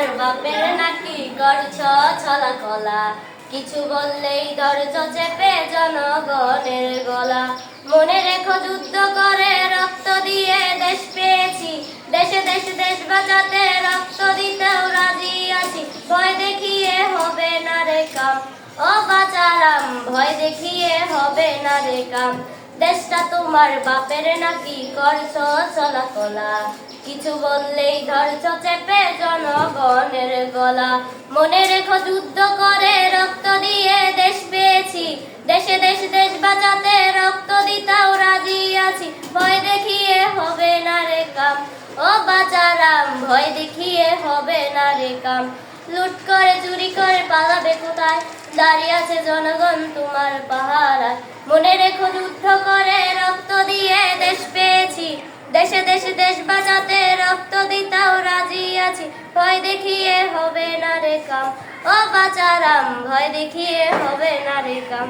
তোমার বাপের নাকি করছ ছলা কলা কিছু বললেই ধরছ চেপে জনগণের গলা। মনে রেখো যুদ্ধ করে রক্ত দিয়ে দেশ পেয়েছি। দেশে দেশে, দেশ বাঁচাতে রক্ত দিতেও রাজি আছি। ভয় দেখিয়ে হবে না রে কাম। ও বাচারাম, ভয় দেখিয়ে হবে না রে কাম। দেশটা তোমার বাপের নাকি করছ চলা কলা কিছু বললেই ধরছ চেপে জনগণের গলা। মনে রেখো যুদ্ধ করে রক্ত দিয়ে দেশ পেয়েছি। দেশে দেশ দেশ বাঁচাতে রক্ত দিতাও রাজি আছি। ভয় দেখিয়ে হবে না রে কাম। ও বাচারাম ভয় দেখিয়ে হবে না রে কাম। লুট করে, চুরি করে কোথায় দাঁড়িয়ে আছে জনগণ তোমার পাহারা মনে রেখো যুদ্ধ করে রক্ত দিয়ে দেশ পেয়েছি। দেশে দেশে দেশ বাঁচাতে রক্ত দিতাও রাজি আছি। ভয় দেখিয়ে হবে না রে কাম। ও বাচারাম, ভয় দেখিয়ে হবে না রে কাম।